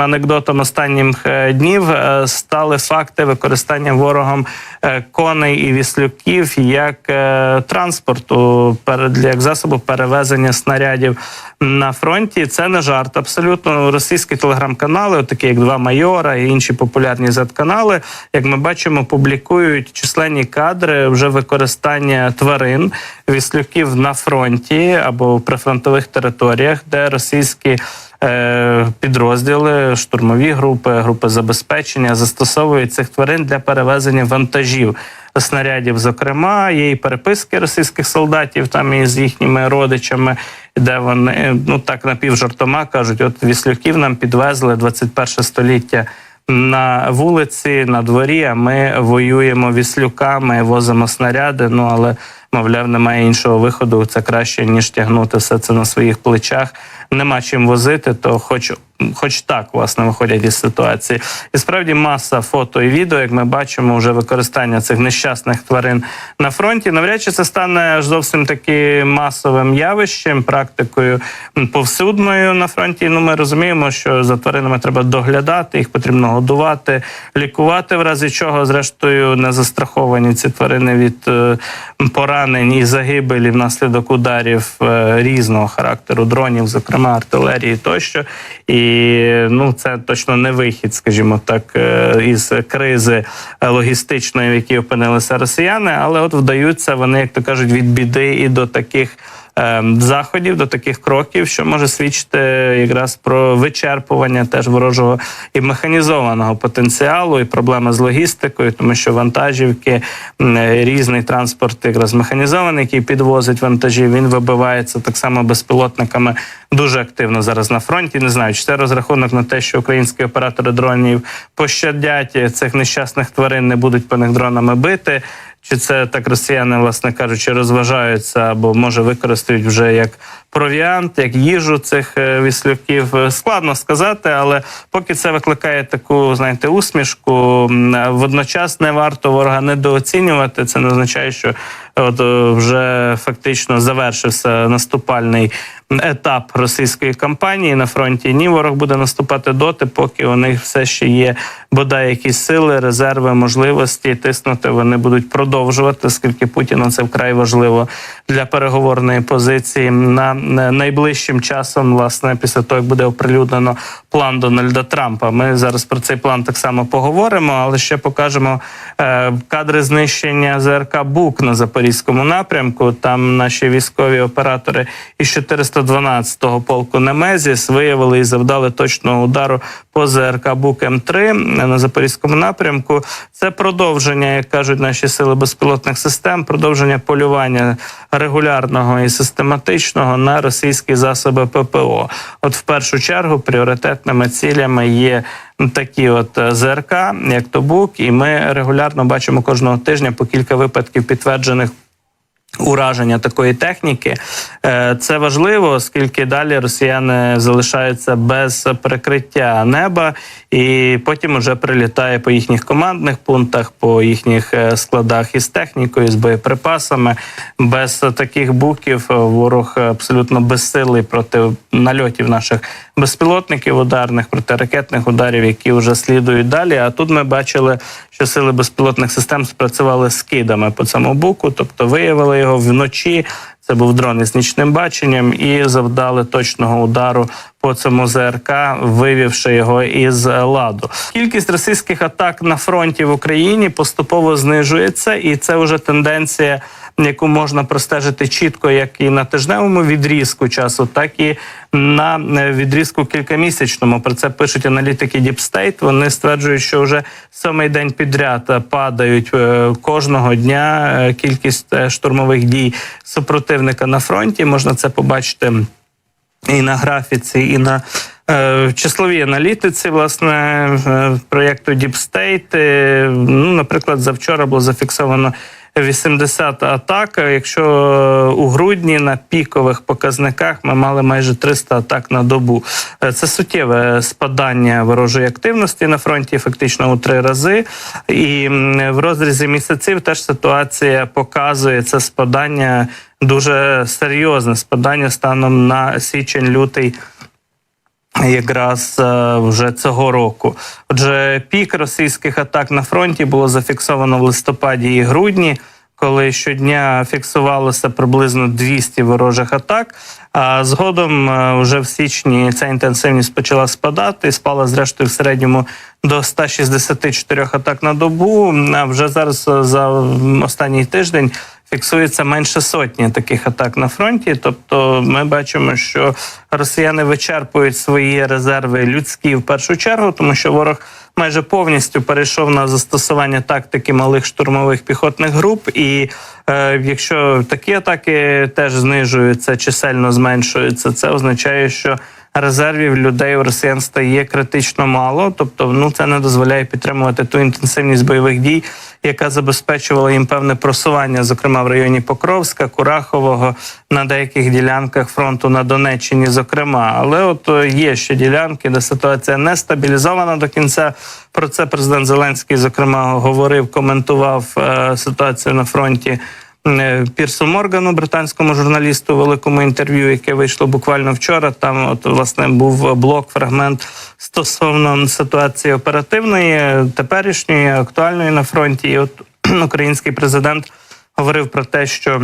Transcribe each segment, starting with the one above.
Анекдотом останніх е, днів е, стали факти використання ворогом е, коней і віслюків як транспорту перед як засобу перевезення снарядів на фронті. Це не жарт. Абсолютно російські телеграм-канали, такі як два майора і інші популярні Z-канали, як ми бачимо, публікують численні кадри вже використання тварин віслюків на фронті або в прифронтових територіях, де російські підрозділи, штурмові групи, групи забезпечення застосовують цих тварин для перевезення вантажів. Снарядів, зокрема, є і переписки російських солдатів там із їхніми родичами, де вони ну так напівжартома кажуть: от віслюків нам підвезли 21 століття на вулиці, на дворі. А ми воюємо віслюками, возимо снаряди. Ну але мовляв, немає іншого виходу. Це краще ніж тягнути все це на своїх плечах. Нема чим возити, то хоч. Хоч так власне виходять із ситуації, і справді маса фото і відео, як ми бачимо, вже використання цих нещасних тварин на фронті. Навряд чи це стане зовсім таким масовим явищем, практикою повсюдною на фронті. Ну ми розуміємо, що за тваринами треба доглядати, їх потрібно годувати, лікувати, в разі чого, зрештою, не застраховані ці тварини від е, поранень і загибелі внаслідок ударів е, різного характеру, дронів, зокрема артилерії тощо. І ну це точно не вихід, скажімо так, е, із кризи логістичної, в якій опинилися росіяни, але от вдаються вони, як то кажуть, від біди і до таких. Е, Заходів до таких кроків, що може свідчити якраз про вичерпування теж ворожого і механізованого потенціалу, і проблеми з логістикою, тому що вантажівки, е, різний транспорт, якраз механізований, який підвозить вантажі, він вибивається так само безпілотниками дуже активно зараз на фронті. Не знаю, чи це розрахунок на те, що українські оператори дронів пощадять цих нещасних тварин, не будуть по них дронами бити. Чи це так росіяни, власне кажучи, розважаються або може використають вже як провіант, як їжу цих е, віслюків? Е, Складно сказати, але поки це викликає таку, знаєте, усмішку, е, водночас не варто ворога недооцінювати. Це не означає, що от вже фактично завершився наступальний етап російської кампанії на фронті. Ні, ворог буде наступати доти, поки у них все ще є бодай якісь сили, резерви, можливості тиснути. Вони будуть продовжувати, оскільки Путіну це вкрай важливо для переговорної позиції на найближчим часом, власне, після того як буде оприлюднено план Дональда Трампа. Ми зараз про цей план так само поговоримо, але ще покажемо е, кадри знищення ЗРК Бук на запорізькому напрямку. Там наші військові оператори із 412-го полку Немезіс виявили і завдали точного удару по ЗРК Бук М3 на запорізькому напрямку. Це продовження, як кажуть наші сили безпілотних систем, продовження полювання регулярного і систематичного на російські засоби ППО. От в першу чергу пріоритетними цілями є такі от е, ЗРК, як Тобук, і ми регулярно бачимо кожного тижня по кілька випадків підтверджених. Ураження такої техніки Е, це важливо, оскільки далі росіяни залишаються без прикриття неба, і потім вже прилітає по їхніх командних пунктах, по їхніх е, складах із технікою, з боєприпасами. Без таких буків ворог абсолютно безсилий проти нальотів наших безпілотників ударних, протиракетних ударів, які вже слідують далі. А тут ми бачили, що сили безпілотних систем спрацювали скидами по цьому буку, тобто виявили його вночі. Це був дрон із нічним баченням, і завдали точного удару по цьому ЗРК, вивівши його із ладу. Кількість російських атак на фронті в Україні поступово знижується, і це вже тенденція. Яку можна простежити чітко, як і на тижневому відрізку часу, так і на е, відрізку кількамісячному. Про це пишуть аналітики Deep State. Вони стверджують, що вже сьомий день підряд падають е, кожного дня е, кількість штурмових дій супротивника на фронті. Можна це побачити і на графіці, і на числовій аналітиці власне проєкту Deep State. Ну, наприклад, завчора було зафіксовано 80 атак. Якщо е, у грудні на пікових показниках ми мали майже 300 атак на добу. Е, Це суттєве спадання ворожої активності на фронті, фактично у три рази. І в розрізі місяців теж ситуація показує це спадання дуже серйозне спадання станом на січень-лютий якраз е, вже цього року. Отже, пік російських атак на фронті було зафіксовано в листопаді і грудні. Коли щодня фіксувалося приблизно 200 ворожих атак, а згодом е, вже в січні ця інтенсивність почала спадати, спала зрештою в середньому до 164 атак на добу. А вже зараз е, за останній тиждень фіксується менше сотні таких атак на фронті. Тобто, ми бачимо, що росіяни вичерпують свої резерви людські в першу чергу, тому що ворог майже повністю перейшов на застосування тактики малих штурмових піхотних груп. І е, якщо такі атаки теж знижуються, чисельно зменшуються, це означає, що резервів людей у росіян стає критично мало, тобто ну це не дозволяє підтримувати ту інтенсивність бойових дій, яка забезпечувала їм певне просування, зокрема в районі Покровська, Курахового, на деяких ділянках фронту на Донеччині, зокрема. Але от е, є ще ділянки, де ситуація не стабілізована до кінця. Про це президент Зеленський, зокрема, говорив, коментував е, ситуацію на фронті. Е, Пірсу Моргану, британському журналісту, великому інтерв'ю, яке вийшло буквально вчора. Там, от власне, був блок, фрагмент стосовно ситуації оперативної, теперішньої, актуальної на фронті. І от український президент говорив про те, що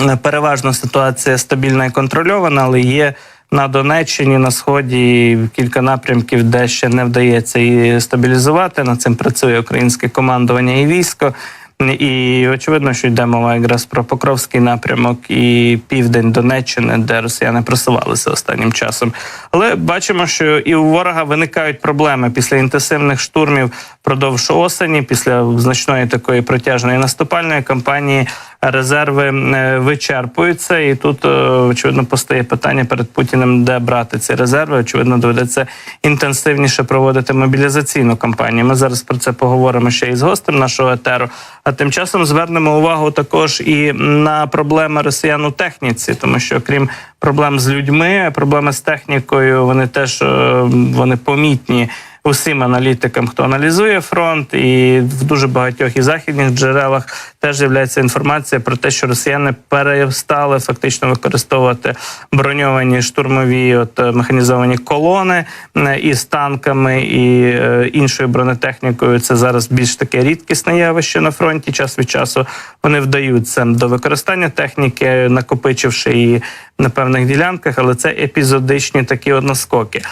е, переважно ситуація стабільна і контрольована, але є. На Донеччині на сході кілька напрямків, де ще не вдається її стабілізувати. Над цим працює українське командування і військо. І очевидно, що йде мова якраз про Покровський напрямок і південь Донеччини, де росіяни просувалися останнім часом. Але бачимо, що і у ворога виникають проблеми після інтенсивних штурмів впродовж осені, після значної такої протяжної наступальної кампанії. Резерви е, вичерпуються, і тут е, очевидно постає питання перед Путіним, де брати ці резерви. Очевидно, доведеться інтенсивніше проводити мобілізаційну кампанію. Ми зараз про це поговоримо ще із гостем нашого етеру. А тим часом звернемо увагу також і на проблеми росіян у техніці, тому що крім проблем з людьми, проблеми з технікою, вони теж е, вони помітні. Усім аналітикам, хто аналізує фронт, і в дуже багатьох і західних джерелах теж з'являється інформація про те, що росіяни перестали фактично використовувати броньовані штурмові от е, механізовані колони із танками і е, іншою бронетехнікою. Це зараз більш таке рідкісне явище на фронті. Час від часу вони вдаються до використання техніки, накопичивши її на певних ділянках, але це епізодичні такі односкоки.